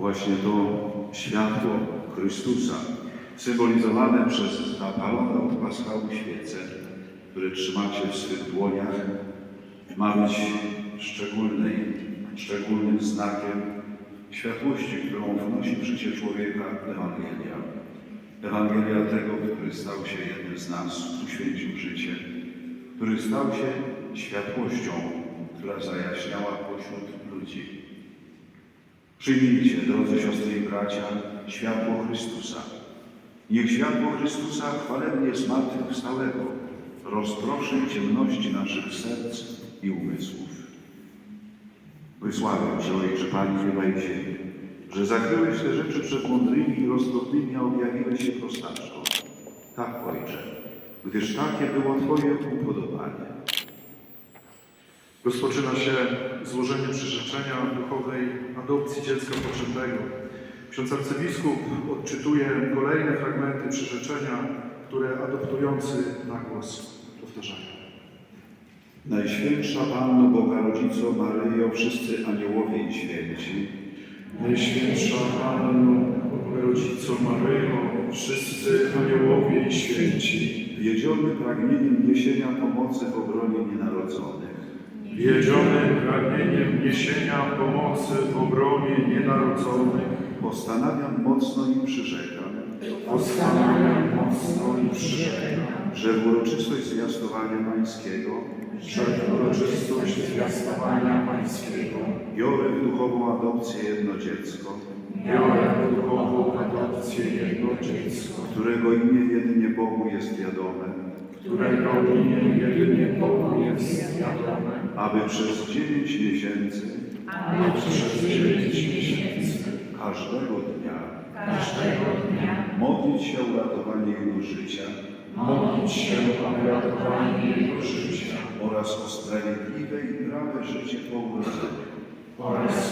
Właśnie to światło Chrystusa, symbolizowane przez zapalone od paschału świece, które trzymacie w swych dłoniach, ma być szczególnej, szczególnym znakiem światłości, którą wnosi w życie człowieka Ewangelia. Ewangelia tego, który stał się jednym z nas, uświęcił życie, który stał się światłością, która zajaśniała pośród ludzi. Przyjmijcie, drodzy siostry i bracia, światło Chrystusa. Niech światło Chrystusa chwalebnie zmartwychwstałego rozproszy ciemności naszych serc i umysłów. Wysławiam Cię, Ojcze, Panie nieba i że zakryłeś te rzeczy przed mądrymi i roztropnymi, a objawiłeś się prostaczkom. Tak, Ojcze, gdyż takie było Twoje upodobanie. Rozpoczyna się złożenie przyrzeczenia duchowej adopcji dziecka poczętego. Ksiądz arcybiskup odczytuje kolejne fragmenty przyrzeczenia, które adoptujący na głos powtarzają. Najświętsza Panno Boga Rodzico Maryjo, wszyscy aniołowie i święci, Najświętsza Panno, Rodzico Maryjo, wszyscy aniołowie i święci, wiedziony pragnieniem niesienia pomocy w obronie nienarodzonych, wiedziony pragnieniem niesienia pomocy w obronie nienarodzonych, postanawiam mocno i przyrzekam, postanawiam mocno i przyrzekam, że w uroczystość zwiastowania Pańskiego że w uroczystość zwiastowania Pańskiego biorę w duchową adopcję jedno dziecko, biorę duchową adopcję jedno dziecko, którego imię jedynie Bogu jest wiadome, którego imię jedynie aby przez dziewięć miesięcy aby przez dziewięć miesięcy każdego dnia każdego dnia modlić się o uratowanie Jego życia modlić się o ratowanie Jego życia oraz o sprawiedliwe i prawe życie po urodzeniu. oraz